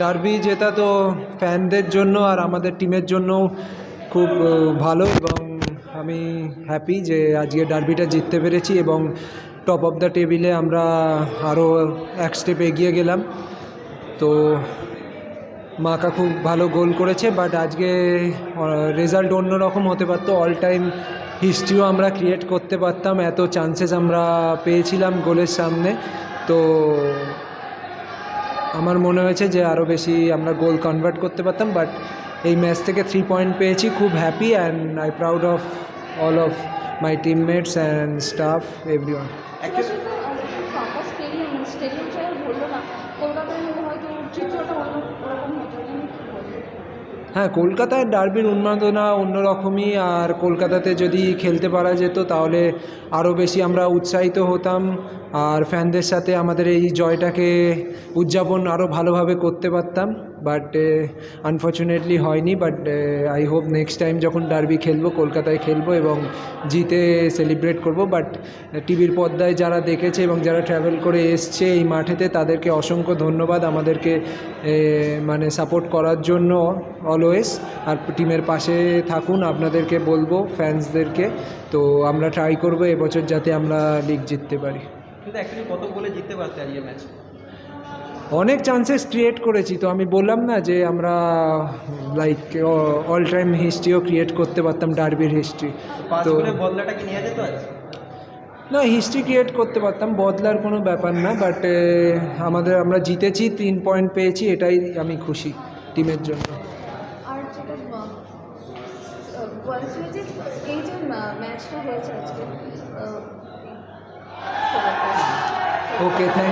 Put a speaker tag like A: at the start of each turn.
A: Derby জেতা তো ফ্যানদের জন্য আর আমাদের টিমের জন্য খুব ভালো এবং আমি হ্যাপি যে আজকে ডার্বিটা জিততে পেরেছি এবং টপ অফ দ্য টেবিলে আমরা আরও এক স্টেপ এগিয়ে গেলাম। তো মাকা খুব ভালো গোল করেছে বাট আজকে রেজাল্ট অন্যরকম হতে পারতো। অল টাইম হিস্ট্রিও আমরা ক্রিয়েট করতে পারতাম এত চান্সেস আমরা পেয়েছিলাম গোলের সামনে। তো আমার মনে হয়েছে যে আরও বেশি আমরা গোল কনভার্ট করতে পারতাম বাট এই ম্যাচ থেকে থ্রি পয়েন্ট পেয়েছি খুব happy and I proud of all of my teammates and staff every one
B: কলকাতায় হলে হয়তো চিত্রটা অন্য রকম হতো
A: হ্যাঁ কলকাতায় ডার্বির উন্মাদনা অন্যরকমই, আর কলকাতাতে যদি খেলতে পারা যেত, তাহলে আরও বেশি আমরা উৎসাহিত হতাম। আর ফ্যানদের সাথে আমাদের এই জয়টাকে উদযাপন আরও ভালোভাবে করতে পারতাম। বাট আনফর্চুনেটলি হয়নি but I hope next time যখন ডার্বি খেলব, কলকাতায় খেলব এবং জিতে সেলিব্রেট করব। বাট টিভির পর্দায় যারা দেখেছে এবং যারা ট্রাভেল করে এসছে এই মাঠেতে, তাদেরকে অসংখ্য ধন্যবাদ আমাদেরকে মানে সাপোর্ট করার জন্য অলওয়েজ আর টিমের পাশে থাকুন, আপনাদেরকে বলব ফ্যান্সদেরকে তো আমরা ট্রাই করব এবছর যাতে আমরা লিগ জিততে পারি।
C: কিন্তু অ্যাকচুয়ালি কত গোলে জিততে পারতে আজকে ম্যাচ
A: অনেক চান্সেস ক্রিয়েট করেছি। তো আমি বললাম না যে আমরা লাইক অল টাইম হিস্ট্রিও ক্রিয়েট করতে পারতাম ডার্বির হিস্ট্রি তো
C: বদলাটা কি নেওয়া যেত
A: না হিস্ট্রি ক্রিয়েট করতে পারতাম বদলার কোনো ব্যাপার না বাট আমাদের আমরা জিতেছি তিন পয়েন্ট পেয়েছি এটাই আমি খুশি টিমের জন্য। Okay thank